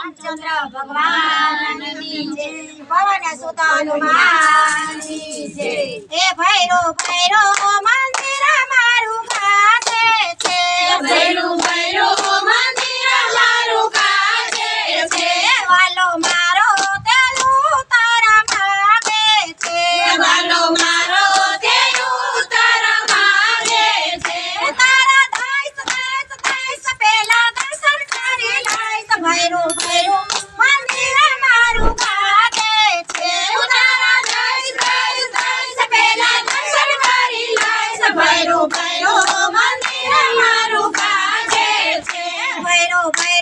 રામચંદ્ર ભગવાન પવન સુત હનુમાન મંદિર મારું ગાતે છે. ભૈરું bye.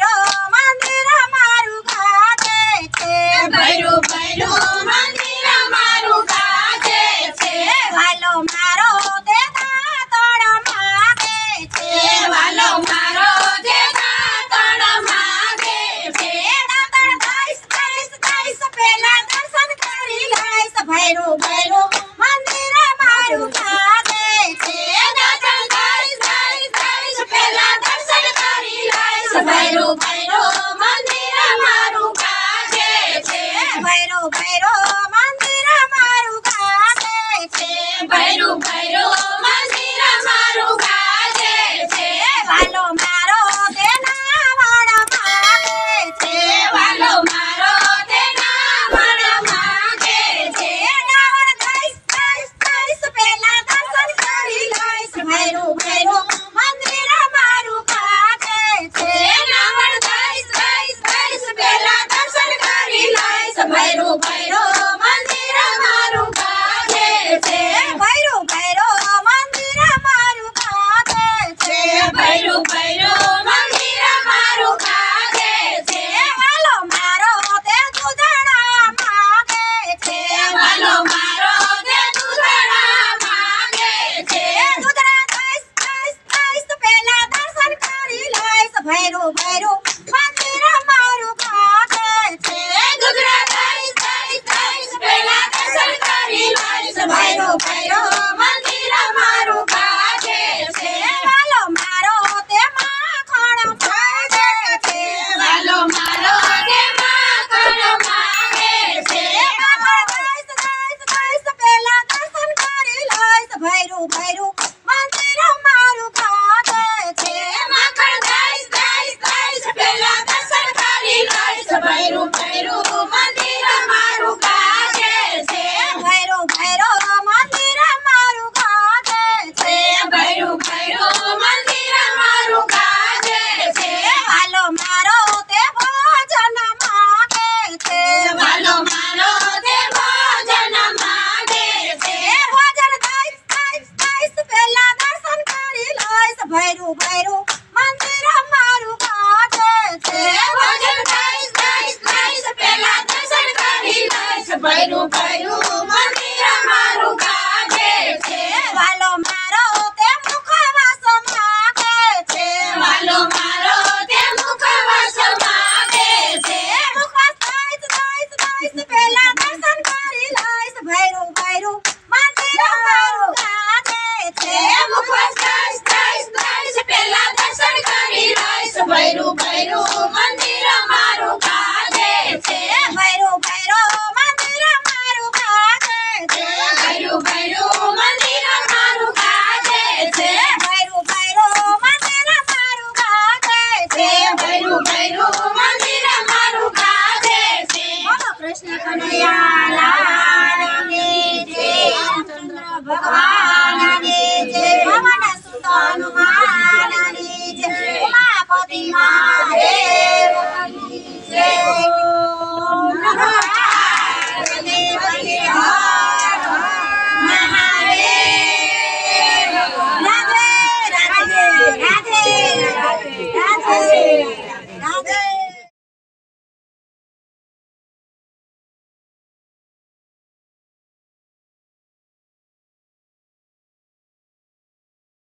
Go, Biden. Cubero.